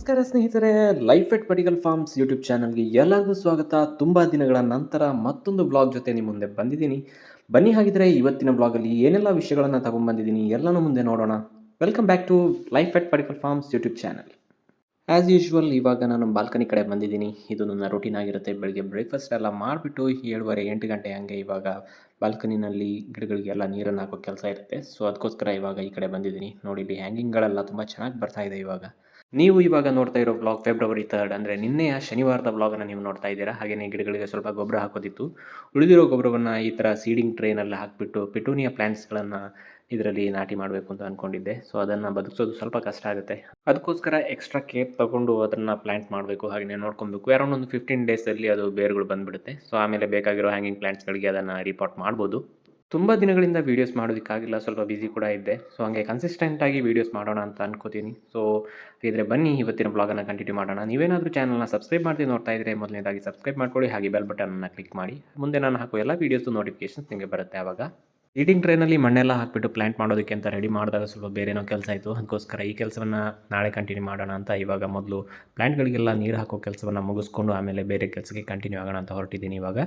ನಮಸ್ಕಾರ ಸ್ನೇಹಿತರೆ life at medical farms YouTube ಚಾನಲ್ಗೆ ಎಲ್ಲರಿಗೂ ಸ್ವಾಗತ. ತುಂಬ ದಿನಗಳ ನಂತರ ಮತ್ತೊಂದು ಬ್ಲಾಗ್ ಜೊತೆ ನಿಮ್ಮ ಮುಂದೆ ಬಂದಿದ್ದೀನಿ. ಬನ್ನಿ ಹಾಗಿದ್ರೆ ಇವತ್ತಿನ ಬ್ಲಾಗಲ್ಲಿ ಏನೆಲ್ಲ ವಿಷಯಗಳನ್ನು ತಗೊಂಡ್ಬಂದಿದ್ದೀನಿ ಎಲ್ಲನೂ ಮುಂದೆ ನೋಡೋಣ. Welcome back to life at medical farms YouTube channel. As usual ಇವಾಗ ನಾನು ಬಾಲ್ಕನಿ ಕಡೆ ಬಂದಿದ್ದೀನಿ. ಇದು ನನ್ನ ರೂಟೀನ್ ಆಗಿರುತ್ತೆ. ಬೆಳಗ್ಗೆ ಬ್ರೇಕ್ಫಾಸ್ಟ್ ಎಲ್ಲ ಮಾಡಿಬಿಟ್ಟು ಏಳುವರೆ ಎಂಟು ಗಂಟೆ ಹಂಗೆ ಇವಾಗ ಬಾಲ್ಕನಿನಲ್ಲಿ ಗಿಡಗಳಿಗೆಲ್ಲ ನೀರನ್ನು ಹಾಕೋ ಕೆಲಸ ಇರುತ್ತೆ. ಸೊ ಅದಕ್ಕೋಸ್ಕರ ಇವಾಗ ಈ ಕಡೆ ಬಂದಿದ್ದೀನಿ. ನೋಡಿ, ಇಲ್ಲಿ ಹ್ಯಾಂಗಿಂಗ್ಗಳೆಲ್ಲ ತುಂಬ ಚೆನ್ನಾಗಿ ಬರ್ತಾ ಇದೆ ಇವಾಗ. ನೀವು ಇವಾಗ ನೋಡ್ತಾ ಇರೋ ಬ್ಲಾಗ್ ಫೆಬ್ರವರಿ ತರ್ಡ್ ಅಂದರೆ ನಿನ್ನೆಯ ಶನಿವಾರದ ಬ್ಲಾಗನ್ನು ನೀವು ನೋಡ್ತಾ ಇದ್ದೀರಾ? ಹಾಗೆಯೇ ಗಿಡಗಳಿಗೆ ಸ್ವಲ್ಪ ಗೊಬ್ಬರ ಹಾಕೋದಿತ್ತು. ಉಳಿದಿರೋ ಗೊಬ್ಬರವನ್ನು ಈ ಥರ ಸೀಡಿಂಗ್ ಟ್ರೈನಲ್ಲಿ ಹಾಕಿಬಿಟ್ಟು ಪಿಟೂನಿಯ ಪ್ಲ್ಯಾಂಟ್ಸ್ಗಳನ್ನು ಇದರಲ್ಲಿ ನಾಟಿ ಮಾಡಬೇಕು ಅಂತ ಅಂದ್ಕೊಂಡಿದ್ದೆ ಸೊ ಅದನ್ನು ಬದುಕಿಸೋದು ಸ್ವಲ್ಪ ಕಷ್ಟ ಆಗುತ್ತೆ. ಅದಕ್ಕೋಸ್ಕರ ಎಕ್ಸ್ಟ್ರಾ ಕೇರ್ ತಗೊಂಡು ಅದನ್ನು ಪ್ಲ್ಯಾಂಟ್ ಮಾಡಬೇಕು. ಹಾಗೆಯೇ ನೋಡ್ಕೊಬೇಕು ಅರೌಂಡ್ ಒಂದು ಫಿಫ್ಟೀನ್ ಡೇಸಲ್ಲಿ ಅದು ಬೇರುಗಳು ಬಂದುಬಿಡುತ್ತೆ. ಸೊ ಆಮೇಲೆ ಬೇಕಾಗಿರೋ ಹ್ಯಾಂಗಿಂಗ್ ಪ್ಲ್ಯಾಂಟ್ಸ್ಗಳಿಗೆ ಅದನ್ನು ರಿಪೋರ್ಟ್ ಮಾಡ್ಬೋದು. ತುಂಬ ದಿನಗಳಿಂದ ವೀಡಿಯೋಸ್ ಮಾಡೋದಕ್ಕಾಗಿಲ್ಲ, ಸ್ವಲ್ಪ ಬ್ಯುಸಿ ಕೂಡ ಇದ್ದೆ. ಸೊ ಹಾಗೆ ಕನ್ಸಿಸ್ಟೆಂಟಾಗಿ ವೀಡಿಯೋಸ್ ಮಾಡೋಣ ಅಂತ ಅನ್ಕೋತೀನಿ. ಸೊ ಹಾಗಿದ್ರೆ ಬನ್ನಿ, ಇವತ್ತಿನ ಬ್ಲಾಗನ್ನು ಕಂಟಿನ್ಯೂ ಮಾಡೋಣ. ನೀವೇನಾದರೂ ಚಾನಲ್ನ ಸಬ್ಸ್ಕ್ರೈಬ್ ಮಾಡಿ ನೋಡ್ತಾ ಇದ್ದರೆ ಮೊದಲನೇದಾಗಿ ಸಬ್ಸ್ಕ್ರೈಬ್ ಮಾಡ್ಕೊಳ್ಳಿ, ಹಾಗೆ ಬೆಲ್ ಬಟನನ್ನು ಕ್ಲಿಕ್ ಮಾಡಿ. ಮುಂದೆ ನಾನು ಹಾಕೋ ಎಲ್ಲ ವೀಡಿಯೋಸ್ದು ನೋಟಿಫಿಕೇಶನ್ಸ್ ನಿಮಗೆ ಬರುತ್ತೆ ಆವಾಗ ಸೀಟಿಂಗ್ ಟ್ರೈನಲ್ಲಿ ಮಣ್ಣೆಲ್ಲ ಹಾಕಿಬಿಟ್ಟು ಪ್ಲ್ಯಾಂಟ್ ಮಾಡೋದಕ್ಕೆ ಅಂತ ರೆಡಿ ಮಾಡಿದಾಗ ಸ್ವಲ್ಪ ಬೇರೆನೋ ಕೆಲಸ ಆಯಿತು. ಅದಕ್ಕೋಸ್ಕರ ಈ ಕೆಲಸವನ್ನು ನಾಳೆ ಕಂಟಿನ್ಯೂ ಮಾಡೋಣ ಅಂತ ಇವಾಗ ಮೊದಲು ಪ್ಲ್ಯಾಂಟ್ಗಳಿಗೆಲ್ಲ ನೀರು ಹಾಕೋ ಕೆಲಸವನ್ನು ಮುಗಿಸ್ಕೊಂಡು ಆಮೇಲೆ ಬೇರೆ ಕೆಲಸಕ್ಕೆ ಕಂಟಿನ್ಯೂ ಆಗೋಣ ಅಂತ ಹೊರಟಿದ್ದೀನಿ ಇವಾಗ.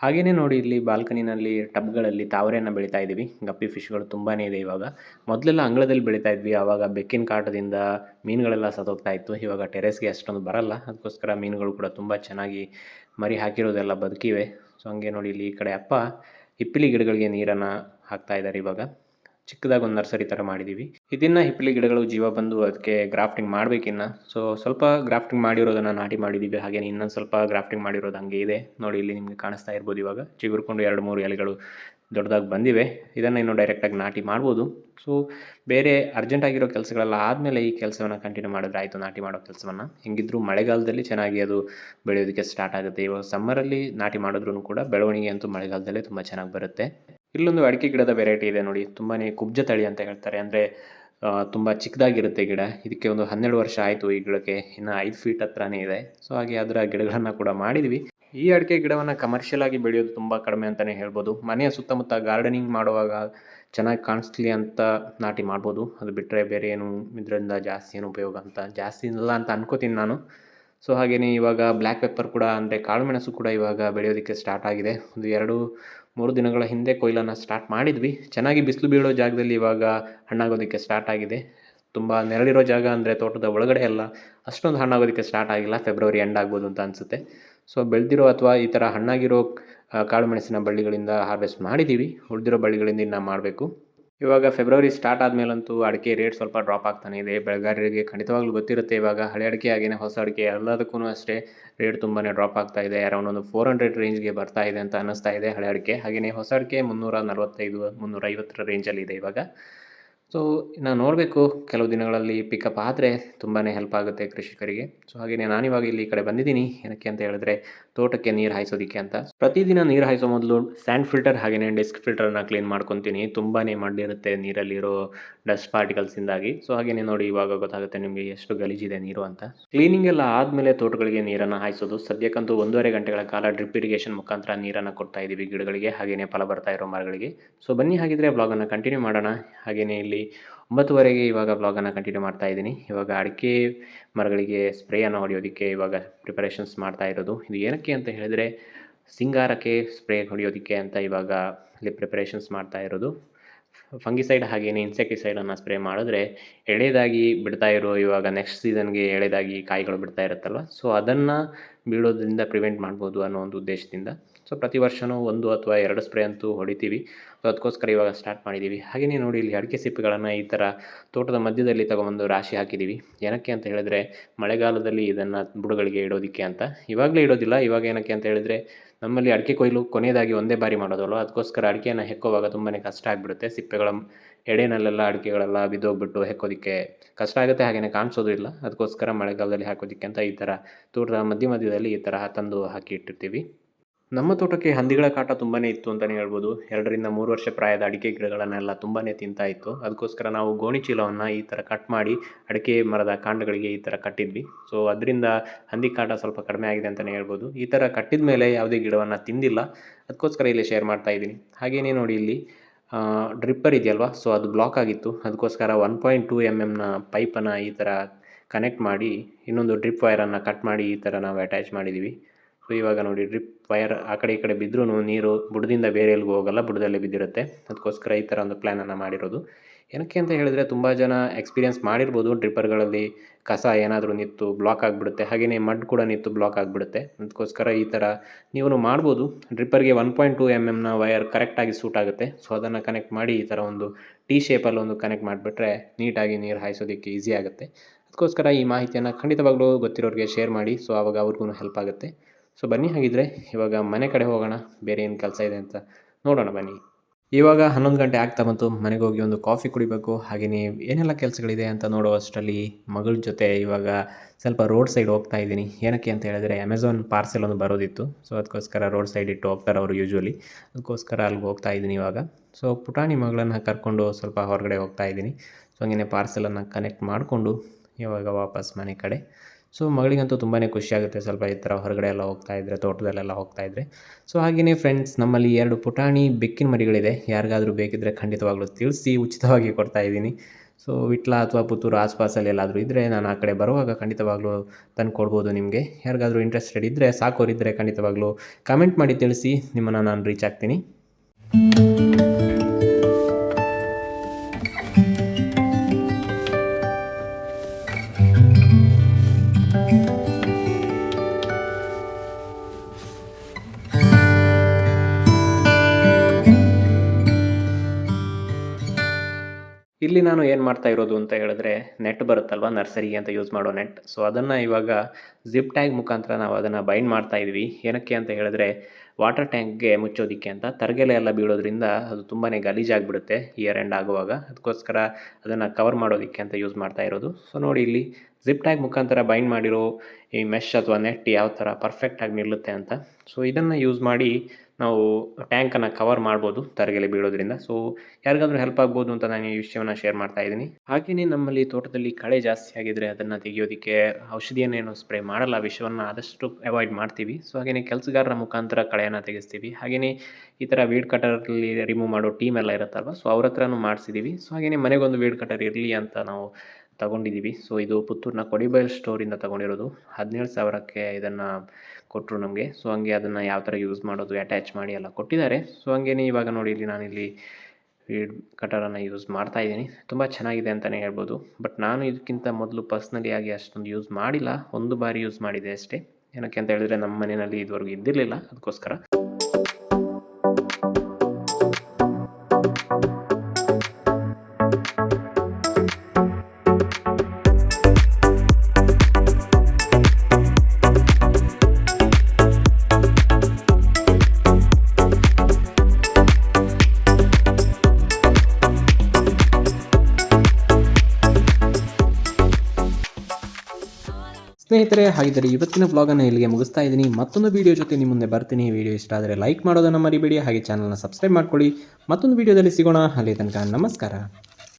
ಹಾಗೆಯೇ ನೋಡಿ ಇಲ್ಲಿ ಬಾಲ್ಕನಿನಲ್ಲಿ ಟಬ್ಗಳಲ್ಲಿ ತಾವರೆಯನ್ನು ಬೆಳೀತಾ ಇದ್ದೀವಿ. ಗಪ್ಪಿ ಫಿಶ್ಗಳು ತುಂಬಾ ಇದೆ ಇವಾಗ. ಮೊದಲೆಲ್ಲ ಅಂಗಳದಲ್ಲಿ ಬೆಳೀತಾ ಇದ್ವಿ. ಆವಾಗ ಬೆಕ್ಕಿನ ಕಾಟದಿಂದ ಮೀನುಗಳೆಲ್ಲ ಸತ್ತೋಗ್ತಾ ಇತ್ತು. ಇವಾಗ ಟೆರೆಸ್ಗೆ ಅಷ್ಟೊಂದು ಬರಲ್ಲ. ಅದಕ್ಕೋಸ್ಕರ ಮೀನುಗಳು ಕೂಡ ತುಂಬ ಚೆನ್ನಾಗಿ ಮರಿ ಹಾಕಿರೋದೆಲ್ಲ ಬದುಕಿವೆ. ಸೊ ಹಂಗೆ ನೋಡಿ ಇಲ್ಲಿ ಈ ಕಡೆ ಅಪ್ಪ ಹಿಪ್ಪಿಲಿ ಗಿಡಗಳಿಗೆ ನೀರನ್ನು ಹಾಕ್ತಾ ಇದ್ದಾರೆ ಇವಾಗ. ಚಿಕ್ಕದಾಗಿ ಒಂದು ನರ್ಸರಿ ಥರ ಮಾಡಿದ್ದೀವಿ ಇದನ್ನು ಹಿಪ್ಪಲಿ ಗಿಡಗಳು ಜೀವ ಬಂದು ಅದಕ್ಕೆ ಗ್ರಾಫ್ಟಿಂಗ್ ಮಾಡಬೇಕಿನ್ನ ಸೊ ಸ್ವಲ್ಪ ಗ್ರಾಫ್ಟಿಂಗ್ ಮಾಡಿರೋದನ್ನು ನಾಟಿ ಮಾಡಿದ್ದೀವಿ ಹಾಗೆ ಇನ್ನೊಂದು ಸ್ವಲ್ಪ ಗ್ರಾಫ್ಟಿಂಗ್ ಮಾಡಿರೋದು ಹಂಗೆ ಇದೆ. ನೋಡಿ, ಇಲ್ಲಿ ನಿಮಗೆ ಕಾಣಿಸ್ತಾ ಇರ್ಬೋದು ಇವಾಗ. ಚಿಗುರ್ಕೊಂಡು ಎರಡು ಮೂರು ಎಲೆಗಳು ದೊಡ್ಡದಾಗಿ ಬಂದಿವೆ. ಇದನ್ನು ಇನ್ನು ಡೈರೆಕ್ಟಾಗಿ ನಾಟಿ ಮಾಡ್ಬೋದು. ಸೊ ಬೇರೆ ಅರ್ಜೆಂಟ್ ಆಗಿರೋ ಕೆಲಸಗಳೆಲ್ಲ ಆದಮೇಲೆ ಈ ಕೆಲಸವನ್ನು ಕಂಟಿನ್ಯೂ ಮಾಡಿದ್ರೆ ಆಯಿತು. ನಾಟಿ ಮಾಡೋ ಕೆಲಸವನ್ನು. ಹೆಂಗಿದ್ರೂ ಮಳೆಗಾಲದಲ್ಲಿ ಚೆನ್ನಾಗಿ ಅದು ಬೆಳೆಯೋದಕ್ಕೆ ಸ್ಟಾರ್ಟ್ ಆಗುತ್ತೆ. ಇವಾಗ ಸಮ್ಮರಲ್ಲಿ ನಾಟಿ ಮಾಡಿದ್ರೂ ಕೂಡ ಬೆಳವಣಿಗೆ ಅಂತೂ ಮಳೆಗಾಲದಲ್ಲೇ ತುಂಬ ಚೆನ್ನಾಗಿ ಬರುತ್ತೆ. ಇಲ್ಲೊಂದು ಅಡಿಕೆ ಗಿಡದ ವೆರೈಟಿ ಇದೆ ನೋಡಿ. ತುಂಬಾ ಕುಬ್ಜ ತಳಿ ಅಂತ ಹೇಳ್ತಾರೆ. ಅಂದರೆ ತುಂಬ ಚಿಕ್ಕದಾಗಿರುತ್ತೆ ಗಿಡ. ಇದಕ್ಕೆ ಒಂದು ಹನ್ನೆರಡು ವರ್ಷ ಆಯಿತು ಈ ಗಿಡಕ್ಕೆ. ಇನ್ನು ಐದು ಫೀಟ್ ಹತ್ರನೇ ಇದೆ. ಸೊ ಹಾಗೆ ಅದರ ಗಿಡಗಳನ್ನು ಕೂಡ ಮಾಡಿದ್ವಿ. ಈ ಅಡಿಕೆ ಗಿಡವನ್ನು ಕಮರ್ಷಿಯಲ್ ಆಗಿ ಬೆಳೆಯೋದು ತುಂಬ ಕಡಿಮೆ ಅಂತಲೇ ಹೇಳ್ಬೋದು. ಮನೆಯ ಸುತ್ತಮುತ್ತ ಗಾರ್ಡನಿಂಗ್ ಮಾಡುವಾಗ ಚೆನ್ನಾಗಿ ಕಾಣಿಸ್ಲಿ ಅಂತ ನಾಟಿ ಮಾಡ್ಬೋದು. ಅದು ಬಿಟ್ಟರೆ ಬೇರೆ ಏನು ಇದರಿಂದ ಜಾಸ್ತಿ ಏನು ಉಪಯೋಗ ಅಂತ, ಜಾಸ್ತಿ ಇಲ್ಲ ಅಂತ ಅನ್ಕೋತೀನಿ ನಾನು. ಸೊ ಹಾಗೆಯೇ ಇವಾಗ ಬ್ಲ್ಯಾಕ್ ಪೆಪ್ಪರ್ ಕೂಡ, ಅಂದರೆ ಕಾಳುಮೆಣಸು ಕೂಡ ಇವಾಗ ಬೆಳೆಯೋದಕ್ಕೆ ಸ್ಟಾರ್ಟ್ ಆಗಿದೆ. ಒಂದು ಎರಡು ಮೂರು ದಿನಗಳ ಹಿಂದೆ ಕೊಯ್ಲನ್ನು ಸ್ಟಾರ್ಟ್ ಮಾಡಿದ್ವಿ. ಚೆನ್ನಾಗಿ ಬಿಸಿಲು ಬೀಳೋ ಜಾಗದಲ್ಲಿ ಇವಾಗ ಹಣ್ಣಾಗೋದಕ್ಕೆ ಸ್ಟಾರ್ಟ್ ಆಗಿದೆ. ತುಂಬ ನೆರಳಿರೋ ಜಾಗ ಅಂದರೆ ತೋಟದ ಒಳಗಡೆ ಎಲ್ಲ ಅಷ್ಟೊಂದು ಹಣ್ಣಾಗೋದಕ್ಕೆ ಸ್ಟಾರ್ಟ್ ಆಗಿಲ್ಲ. ಫೆಬ್ರವರಿ ಎಂಡ್ ಆಗ್ಬೋದು ಅಂತ ಅನಿಸುತ್ತೆ. ಸೊ ಬೆಳೆದಿರೋ ಅಥವಾ ಈ ಥರ ಹಣ್ಣಾಗಿರೋ ಕಾಳುಮೆಣಸಿನ ಬಳ್ಳಿಗಳಿಂದ ಹಾರ್ವೆಸ್ಟ್ ಮಾಡಿದ್ದೀವಿ ಉಳಿದಿರೋ ಬಳ್ಳಿಗಳಿಂದ ಇನ್ನು ಮಾಡಬೇಕು. ಇವಾಗ ಫೆಬ್ರವರಿ ಸ್ಟಾರ್ಟ್ ಆದಮೇಲಂತೂ ಅಡಿಕೆ ರೇಟ್ ಸ್ವಲ್ಪ ಡ್ರಾಪ್ ಆಗ್ತಾನೆ ಇದೆ. ಬೆಳೆಗಾರರಿಗೆ ಖಂಡಿತವಾಗ್ಲೂ ಗೊತ್ತಿರುತ್ತೆ ಇವಾಗ ಹಳೆ ಅಡಿಕೆ ಆಗಿನೇ ಹೊಸ ಅಡಿಕೆ ಎಲ್ಲದಕ್ಕೂ ಅಷ್ಟೇ ರೇಟ್ ತುಂಬಾ ಡ್ರಾಪ್ ಆಗ್ತಾ ಇದೆ. ಅರೌಂಡ್ ಒಂದು ಫೋರ್ ಹಂಡ್ರೆಡ್ ರೇಂಜ್ಗೆ ಬರ್ತಾ ಇದೆ ಅಂತ ಅನ್ನಿಸ್ತಾ ಇದೆ ಹಳೆ ಅಡಿಕೆ. ಹಾಗೆಯೇ ಹೊಸ ಅಡಿಕೆ ಮುನ್ನೂರ ನಲವತ್ತೈದು, ಮುನ್ನೂರ ಐವತ್ತರ ರೇಂಜಲ್ಲಿ ಇದೆ ಇವಾಗ. ಸೊ ನಾನು ನೋಡಬೇಕು. ಕೆಲವು ದಿನಗಳಲ್ಲಿ ಪಿಕಪ್ ಆದರೆ ತುಂಬಾ ಹೆಲ್ಪ್ ಆಗುತ್ತೆ ಕೃಷಿಕರಿಗೆ. ಸೊ ಹಾಗೆಯೇ ನಾನಿವಾಗ ಇಲ್ಲಿ ಈ ಕಡೆ ಬಂದಿದ್ದೀನಿ. ಏನಕ್ಕೆ ಅಂತ ಹೇಳಿದ್ರೆ ತೋಟಕ್ಕೆ ನೀರು ಹಾಯಿಸೋದಕ್ಕೆ ಅಂತ. ಪ್ರತಿದಿನ ನೀರು ಹಾಯಿಸೋ ಮೊದಲು ಸ್ಯಾಂಡ್ ಫಿಲ್ಟರ್ ಹಾಗೆಯೇ ಡೆಸ್ಕ್ ಫಿಲ್ಟರ್ನ ಕ್ಲೀನ್ ಮಾಡ್ಕೊತೀನಿ. ತುಂಬಾ ಮಡ್ಡಿರುತ್ತೆ ನೀರಲ್ಲಿರೋ ಡಸ್ಟ್ ಪಾರ್ಟಿಕಲ್ಸಿಂದಾಗಿ ಸೊ ಹಾಗೆಯೇ ನೋಡಿ ಇವಾಗ ಗೊತ್ತಾಗುತ್ತೆ ನಿಮಗೆ ಎಷ್ಟು ಗಲೀಜಿದೆ ನೀರು ಅಂತ. ಕ್ಲೀನಿಂಗ್ ಎಲ್ಲ ಆದಮೇಲೆ ತೋಟಗಳಿಗೆ ನೀರನ್ನು ಹಾಯಿಸೋದು. ಸದ್ಯಕ್ಕಂತೂ ಒಂದೂವರೆ ಗಂಟೆಗಳ ಕಾಲ ಡ್ರಿಪ್ ಇರಿಗೇಷನ್ ಮುಖಾಂತರ ನೀರನ್ನು ಕೊಡ್ತಾ ಇದ್ದೀವಿ ಗಿಡಗಳಿಗೆ. ಹಾಗೆಯೇ ಫಲ ಬರ್ತಾ ಇರೋ ಮರಗಳಿಗೆ. ಸೊ ಬನ್ನಿ ಹಾಗಿದ್ರೆ ಬ್ಲಾಗನ್ನು ಕಂಟಿನ್ಯೂ ಮಾಡೋಣ. ಹಾಗೆಯೇ ಇಲ್ಲಿ ಒಂಬತ್ತುವರೆಗೆ ಇವಾಗ ಬ್ಲಾಗನ್ನು ಕಂಟಿನ್ಯೂ ಮಾಡ್ತಾ ಇದ್ದೀನಿ. ಇವಾಗ ಅಡಿಕೆ ಮರಗಳಿಗೆ ಸ್ಪ್ರೇಯನ್ನು ಹೊಡೆಯೋದಕ್ಕೆ ಇವಾಗ ಪ್ರಿಪರೇಷನ್ಸ್ ಮಾಡ್ತಾ ಇರೋದು. ಇದು ಏನಕ್ಕೆ ಅಂತ ಹೇಳಿದರೆ ಸಿಂಗಾರಕ್ಕೆ ಸ್ಪ್ರೇ ಹೊಡೆಯೋದಕ್ಕೆ ಅಂತ ಇವಾಗ ಇಲ್ಲಿ ಪ್ರಿಪರೇಷನ್ಸ್ ಮಾಡ್ತಾ ಇರೋದು. ಫಂಗಿಸೈಡ್ ಹಾಗೆಯೇ ಇನ್ಸೆಕ್ಟಿಸೈಡನ್ನು ಸ್ಪ್ರೇ ಮಾಡಿದ್ರೆ ಎಳೆದಾಗಿ ಬಿಡ್ತಾ ಇರೋ ಇವಾಗ ನೆಕ್ಸ್ಟ್ ಸೀಸನ್ಗೆ ಎಳೆದಾಗಿ ಕಾಯಿಗಳು ಬಿಡ್ತಾ ಇರುತ್ತಲ್ವ? ಸೊ ಅದನ್ನು ಬೀಳೋದ್ರಿಂದ ಪ್ರಿವೆಂಟ್ ಮಾಡ್ಬೋದು ಅನ್ನೋ ಒಂದು ಉದ್ದೇಶದಿಂದ ಸೊ ಪ್ರತಿ ವರ್ಷವೂ ಒಂದು ಅಥವಾ ಎರಡು ಸ್ಪ್ರೇ ಅಂತೂ ಹೊಡಿತೀವಿ. ಸೊ ಅದಕ್ಕೋಸ್ಕರ ಇವಾಗ ಸ್ಟಾರ್ಟ್ ಮಾಡಿದ್ದೀವಿ ಹಾಗೆಯೇ ನೋಡಿ ಇಲ್ಲಿ ಅಡಿಕೆ ಸಿಪ್ಪೆಗಳನ್ನು ಈ ಥರ ತೋಟದ ಮಧ್ಯದಲ್ಲಿ ತಗೊಂಬಂದು ರಾಶಿ ಹಾಕಿದ್ದೀವಿ ಏನಕ್ಕೆ ಅಂತ ಹೇಳಿದ್ರೆ ಮಳೆಗಾಲದಲ್ಲಿ ಇದನ್ನು ಬುಡಗಳಿಗೆ ಇಡೋದಕ್ಕೆ ಅಂತ. ಇವಾಗಲೇ ಇಡೋದಿಲ್ಲ. ಇವಾಗ ಏನಕ್ಕೆ ಅಂತ ಹೇಳಿದ್ರೆ ನಮ್ಮಲ್ಲಿ ಅಡಿಕೆ ಕೊಯ್ಲು ಕೊನೆಯದಾಗಿ ಒಂದೇ ಬಾರಿ ಮಾಡೋದಲ್ಲ ಅದಕ್ಕೋಸ್ಕರ ಅಡಿಕೆಯನ್ನು ಹೆಕ್ಕುವಾಗ ತುಂಬಾ ಕಷ್ಟ ಆಗಿಬಿಡುತ್ತೆ. ಸಿಪ್ಪೆಗಳ ಎಡೆನಲ್ಲೆಲ್ಲ ಅಡಿಕೆಗಳೆಲ್ಲ ಬಿದ್ದೋಗ್ಬಿಟ್ಟು ಹೆಕ್ಕೋದಕ್ಕೆ ಕಷ್ಟ ಆಗುತ್ತೆ. ಹಾಗೆಯೇ ಕಾಣಿಸೋದು ಇಲ್ಲ. ಅದಕ್ಕೋಸ್ಕರ ಮಳೆಗಾಲದಲ್ಲಿ ಹಾಕೋದಕ್ಕೆ ಅಂತ ಈ ಥರ ತೋಟದ ಮಧ್ಯ ಮಧ್ಯದಲ್ಲಿ ಈ ಥರ ತಂದು ಹಾಕಿ ಇಟ್ಟಿರ್ತೀವಿ. ನಮ್ಮ ತೋಟಕ್ಕೆ ಹಂದಿಗಳ ಕಾಟ ತುಂಬಾ ಇತ್ತು ಅಂತಲೇ ಹೇಳ್ಬೋದು. ಎರಡರಿಂದ ಮೂರು ವರ್ಷ ಪ್ರಾಯದ ಅಡಿಕೆ ಗಿಡಗಳನ್ನೆಲ್ಲ ತುಂಬಾ ತಿಂತಾ ಇತ್ತು. ಅದಕ್ಕೋಸ್ಕರ ನಾವು ಗೋಣಿ ಚೀಲವನ್ನು ಈ ಥರ ಕಟ್ ಮಾಡಿ ಅಡಿಕೆ ಮರದ ಕಾಂಡಗಳಿಗೆ ಈ ಥರ ಕಟ್ಟಿದ್ವಿ. ಸೊ ಅದರಿಂದ ಹಂದಿ ಕಾಟ ಸ್ವಲ್ಪ ಕಡಿಮೆ ಆಗಿದೆ ಅಂತಲೇ ಹೇಳ್ಬೋದು. ಈ ಥರ ಕಟ್ಟಿದ ಮೇಲೆ ಯಾವುದೇ ಗಿಡವನ್ನು ತಿಂದಿಲ್ಲ. ಅದಕ್ಕೋಸ್ಕರ ಇಲ್ಲಿ ಶೇರ್ ಮಾಡ್ತಾ ಇದ್ದೀನಿ. ಹಾಗೇನೇ ನೋಡಿ ಇಲ್ಲಿ ಡ್ರಿಪ್ಪರ್ ಇದೆಯಲ್ವಾ? ಸೊ ಅದು ಬ್ಲಾಕ್ ಆಗಿತ್ತು. ಅದಕ್ಕೋಸ್ಕರ ಒನ್ ಪಾಯಿಂಟ್ ಟೂ ಎಂ ಎಮ್ನ ಪೈಪನ್ನು ಈ ಥರ ಕನೆಕ್ಟ್ ಮಾಡಿ ಇನ್ನೊಂದು ಡ್ರಿಪ್ ವೈರನ್ನು ಕಟ್ ಮಾಡಿ ಈ ಥರ ನಾವು ಅಟ್ಯಾಚ್ ಮಾಡಿದ್ದೀವಿ ಇವಾಗ ನೋಡಿ ಡ್ರಿಪ್ ವೈರ್ ಆ ಕಡೆ ಈ ಕಡೆ ಬಿದ್ದರೂ ನೀರು ಬುಡದಿಂದ ಬೇರೆ ಎಲ್ಲಿಗೂ ಹೋಗಲ್ಲ, ಬುಡದಲ್ಲೇ ಬಿದ್ದಿರುತ್ತೆ. ಅದಕ್ಕೋಸ್ಕರ ಈ ಥರ ಒಂದು ಪ್ಲ್ಯಾನನ್ನು ಮಾಡಿರೋದು. ಏನಕ್ಕೆ ಅಂತ ಹೇಳಿದರೆ ತುಂಬ ಜನ ಎಕ್ಸ್ಪೀರಿಯೆನ್ಸ್ ಮಾಡಿರ್ಬೋದು ಡ್ರಿಪ್ಪರ್ಗಳಲ್ಲಿ ಕಸ ಏನಾದರೂ ನಿಂತು ಬ್ಲಾಕ್ ಆಗಿಬಿಡುತ್ತೆ ಹಾಗೆಯೇ ಮಡ್ ಕೂಡ ನಿಂತು ಬ್ಲಾಕ್ ಆಗಿಬಿಡುತ್ತೆ. ಅದಕ್ಕೋಸ್ಕರ ಈ ಥರ ನೀವು ಮಾಡ್ಬೋದು. ಡ್ರಿಪ್ಪರ್ಗೆ ಒನ್ ಪಾಯಿಂಟ್ ಟು ಎಂ ಎಮ್ನ ವೈರ್ ಕರೆಕ್ಟಾಗಿ ಸೂಟ್ ಆಗುತ್ತೆ. ಸೊ ಅದನ್ನು ಕನೆಕ್ಟ್ ಮಾಡಿ ಈ ಥರ ಒಂದು ಟಿ ಶೇಪಲ್ಲಿ ಒಂದು ಕನೆಕ್ಟ್ ಮಾಡಿಬಿಟ್ರೆ ನೀಟಾಗಿ ನೀರು ಹಾಯಿಸೋದಕ್ಕೆ ಈಸಿ ಆಗುತ್ತೆ. ಅದಕ್ಕೋಸ್ಕರ ಈ ಮಾಹಿತಿಯನ್ನು ಖಂಡಿತವಾಗ್ಲೂ ಗೊತ್ತಿರೋರಿಗೆ ಶೇರ್ ಮಾಡಿ. ಸೊ ಆವಾಗ ಅವ್ರಿಗೂ ಹೆಲ್ಪ್ ಆಗುತ್ತೆ. ಸೊ ಬನ್ನಿ ಹಾಗಿದ್ರೆ ಇವಾಗ ಮನೆ ಕಡೆ ಹೋಗೋಣ. ಬೇರೆ ಏನು ಕೆಲಸ ಇದೆ ಅಂತ ನೋಡೋಣ ಬನ್ನಿ. ಇವಾಗ ಹನ್ನೊಂದು ಗಂಟೆ ಆಗ್ತಾ ಬಂತು. ಮನೆಗೆ ಹೋಗಿ ಒಂದು ಕಾಫಿ ಕುಡಿಬೇಕು. ಹಾಗೆಯೇ ಏನೆಲ್ಲ ಕೆಲಸಗಳಿದೆ ಅಂತ ನೋಡೋ ಅಷ್ಟರಲ್ಲಿ ಮಗಳ ಜೊತೆ ಇವಾಗ ಸ್ವಲ್ಪ ರೋಡ್ ಸೈಡ್ ಹೋಗ್ತಾ ಇದ್ದೀನಿ. ಏನಕ್ಕೆ ಅಂತ ಹೇಳಿದ್ರೆ ಅಮೆಝಾನ್ ಪಾರ್ಸೆಲ್ ಒಂದು ಬರೋದಿತ್ತು. ಸೊ ಅದಕ್ಕೋಸ್ಕರ ರೋಡ್ ಸೈಡ್ ಇಟ್ಟು ಹೋಗ್ತಾರೆ ಅವರು ಯೂಶ್ವಲಿ ಅದಕ್ಕೋಸ್ಕರ ಅಲ್ಲಿಗೆ ಹೋಗ್ತಾ ಇದ್ದೀನಿ ಇವಾಗ. ಸೊ ಪುಟಾಣಿ ಮಗಳನ್ನು ಕರ್ಕೊಂಡು ಸ್ವಲ್ಪ ಹೊರಗಡೆ ಹೋಗ್ತಾ ಇದ್ದೀನಿ. ಸೊ ಹಂಗೆ ಪಾರ್ಸೆಲನ್ನು ಕನೆಕ್ಟ್ ಮಾಡಿಕೊಂಡು ಇವಾಗ ವಾಪಸ್ ಮನೆ ಕಡೆ. ಸೊ ಮಗಳಿಗಂತೂ ತುಂಬಾ ಖುಷಿಯಾಗುತ್ತೆ ಸ್ವಲ್ಪ ಈ ಥರ ಹೊರಗಡೆ ಎಲ್ಲ ಹೋಗ್ತಾ ಇದ್ದರೆ ತೋಟದಲ್ಲೆಲ್ಲ ಹೋಗ್ತಾ ಇದ್ದರೆ ಸೊ ಹಾಗೆಯೇ ಫ್ರೆಂಡ್ಸ್ ನಮ್ಮಲ್ಲಿ ಎರಡು ಪುಟಾಣಿ ಬೆಕ್ಕಿನ ಮರಿಗಳಿದೆ. ಯಾರಿಗಾದರೂ ಬೇಕಿದ್ದರೆ ಖಂಡಿತವಾಗ್ಲೂ ತಿಳಿಸಿ, ಉಚಿತವಾಗಿ ಕೊಡ್ತಾ ಇದ್ದೀನಿ. ಸೊ ವಿಟ್ಲ ಅಥವಾ ಪುತ್ತೂರು ಆಸ್ಪಾಸಲ್ಲಿ ಎಲ್ಲಾದರೂ ಇದ್ದರೆ ನಾನು ಆ ಕಡೆ ಬರುವಾಗ ಖಂಡಿತವಾಗ್ಲೂ ತಂದು ಕೊಡ್ಬೋದು ನಿಮಗೆ. ಯಾರಿಗಾದರೂ ಇಂಟ್ರೆಸ್ಟೆಡ್ ಇದ್ದರೆ ಸಾಕೋರಿದ್ದರೆ ಖಂಡಿತವಾಗ್ಲೂ ಕಮೆಂಟ್ ಮಾಡಿ ತಿಳಿಸಿ, ನಿಮ್ಮನ್ನು ನಾನು ರೀಚ್ ಆಗ್ತೀನಿ. ಇಲ್ಲಿ ನಾನು ಏನು ಮಾಡ್ತಾ ಇರೋದು ಅಂತ ಹೇಳಿದ್ರೆ ನೆಟ್ ಬರುತ್ತಲ್ವ ನರ್ಸರಿಗೆ ಅಂತ ಯೂಸ್ ಮಾಡೋ ನೆಟ್ ಸೊ ಅದನ್ನು ಇವಾಗ ಜಿಪ್ ಟ್ಯಾಂಕ್ ಮುಖಾಂತರ ನಾವು ಅದನ್ನು ಬೈಂಡ್ ಮಾಡ್ತಾ ಇದ್ವಿ. ಏನಕ್ಕೆ ಅಂತ ಹೇಳಿದ್ರೆ ವಾಟರ್ ಟ್ಯಾಂಕ್ಗೆ ಮುಚ್ಚೋದಿಕ್ಕೆ ಅಂತ. ತರಗೆಲೆ ಎಲ್ಲ ಬೀಳೋದ್ರಿಂದ ಅದು ತುಂಬಾ ಗಲೀಜಾಗಿಬಿಡುತ್ತೆ ಇಯರ್ ಎಂಡ್ ಆಗುವಾಗ. ಅದಕ್ಕೋಸ್ಕರ ಅದನ್ನು ಕವರ್ ಮಾಡೋದಕ್ಕೆ ಅಂತ ಯೂಸ್ ಮಾಡ್ತಾ ಇರೋದು. ಸೊ ನೋಡಿ ಇಲ್ಲಿ ಜಿಪ್ ಟ್ಯಾಗ್ ಮುಖಾಂತರ ಬೈಂಡ್ ಮಾಡಿರೋ ಈ ಮೆಶ್ ಅಥವಾ ನೆಟ್ ಯಾವ ಥರ ಪರ್ಫೆಕ್ಟಾಗಿ ನಿಲ್ಲುತ್ತೆ ಅಂತ. ಸೊ ಇದನ್ನು ಯೂಸ್ ಮಾಡಿ ನಾವು ಟ್ಯಾಂಕನ್ನು ಕವರ್ ಮಾಡ್ಬೋದು ತರಗೆಲೆ ಬೀಳೋದ್ರಿಂದ. ಸೊ ಯಾರಿಗಾದ್ರೂ ಹೆಲ್ಪ್ ಆಗ್ಬೋದು ಅಂತ ನಾನು ಈ ವಿಷಯವನ್ನು ಶೇರ್ ಮಾಡ್ತಾ ಇದ್ದೀನಿ. ಹಾಗೆಯೇ ನಮ್ಮಲ್ಲಿ ತೋಟದಲ್ಲಿ ಕಳೆ ಜಾಸ್ತಿ ಆಗಿದ್ರೆ ಅದನ್ನು ತೆಗೆಯೋದಕ್ಕೆ ಔಷಧಿಯನ್ನೇನು ಸ್ಪ್ರೇ ಮಾಡಲ್ಲ, ವಿಷವನ್ನು ಆದಷ್ಟು ಅವಾಯ್ಡ್ ಮಾಡ್ತೀವಿ. ಸೊ ಹಾಗೆಯೇ ಕೆಲಸಗಾರರ ಮುಖಾಂತರ ಕಳೆಯನ್ನು ತೆಗೆಸ್ತೀವಿ. ಹಾಗೆಯೇ ಈ ಥರ ವೀಡ್ ಕಟರಲ್ಲಿ ರಿಮೂವ್ ಮಾಡೋ ಟೀಮ್ ಎಲ್ಲ ಇರುತ್ತಲ್ವ ಸೊ ಅವ್ರ ಹತ್ರನೂ ಮಾಡಿಸಿದ್ದೀವಿ ಸೊ ಹಾಗೆಯೇ ಮನೆಗೊಂದು ವೀಡ್ ಕಟರ್ ಇರಲಿ ಅಂತ ನಾವು ತಗೊಂಡಿದ್ದೀವಿ. ಸೊ ಇದು ಪುತ್ತೂರಿನ ಕೊಡಿಬೈಲ್ ಸ್ಟೋರಿಂದ ತಗೊಂಡಿರೋದು. ಹದಿನೇಳು ಸಾವಿರಕ್ಕೆ ಇದನ್ನು ಕೊಟ್ಟರು ನಮಗೆ. ಸೊ ಹಂಗೆ ಅದನ್ನು ಯಾವ ಥರ ಯೂಸ್ ಮಾಡೋದು ಅಟ್ಯಾಚ್ ಮಾಡಿ ಎಲ್ಲ ಕೊಟ್ಟಿದ್ದಾರೆ. ಸೊ ಹಂಗೇನೆ ಇವಾಗ ನೋಡಿ, ಇಲ್ಲಿ ನಾನಿಲ್ಲಿ ವೀಡ್ ಕಟರನ್ನು ಯೂಸ್ ಮಾಡ್ತಾ ಇದ್ದೀನಿ. ತುಂಬ ಚೆನ್ನಾಗಿದೆ ಅಂತಲೇ ಹೇಳ್ಬೋದು. ಬಟ್ ನಾನು ಇದಕ್ಕಿಂತ ಮೊದಲು ಪರ್ಸ್ನಲಿಯಾಗಿ ಅಷ್ಟೊಂದು ಯೂಸ್ ಮಾಡಿಲ್ಲ. ಒಂದು ಬಾರಿ ಯೂಸ್ ಮಾಡಿದೆ ಅಷ್ಟೇ. ಏನಕ್ಕೆ ಅಂತ ಹೇಳಿದ್ರೆ, ನಮ್ಮ ಮನೆಯಲ್ಲಿ ಇದುವರೆಗೂ ಇದ್ದಿರಲಿಲ್ಲ. ಅದಕ್ಕೋಸ್ಕರ. ಸ್ನೇಹಿತರೆ, ಹಾಗಿದ್ದರೆ ಇವತ್ತಿನ ಬ್ಲಾಗನ್ನು ಇಲ್ಲಿಗೆ ಮುಗಿಸ್ತಾ ಇದ್ದೀನಿ. ಮತ್ತೊಂದು ವಿಡಿಯೋ ಜೊತೆ ನಿಮ್ಮ ಮುಂದೆ ಬರ್ತೀನಿ. ವೀಡಿಯೋ ಇಷ್ಟ ಆದರೆ ಲೈಕ್ ಮಾಡೋದನ್ನು ಮರಿಬೇಡಿ. ಹಾಗೆ ಚಾನಲ್ನ ಸಬ್ಸ್ಕ್ರೈಬ್ ಮಾಡ್ಕೊಳ್ಳಿ. ಮತ್ತೊಂದು ವಿಡಿಯೋದಲ್ಲಿ ಸಿಗೋಣ. ಅಲ್ಲಿ ತನಕ ನಮಸ್ಕಾರ.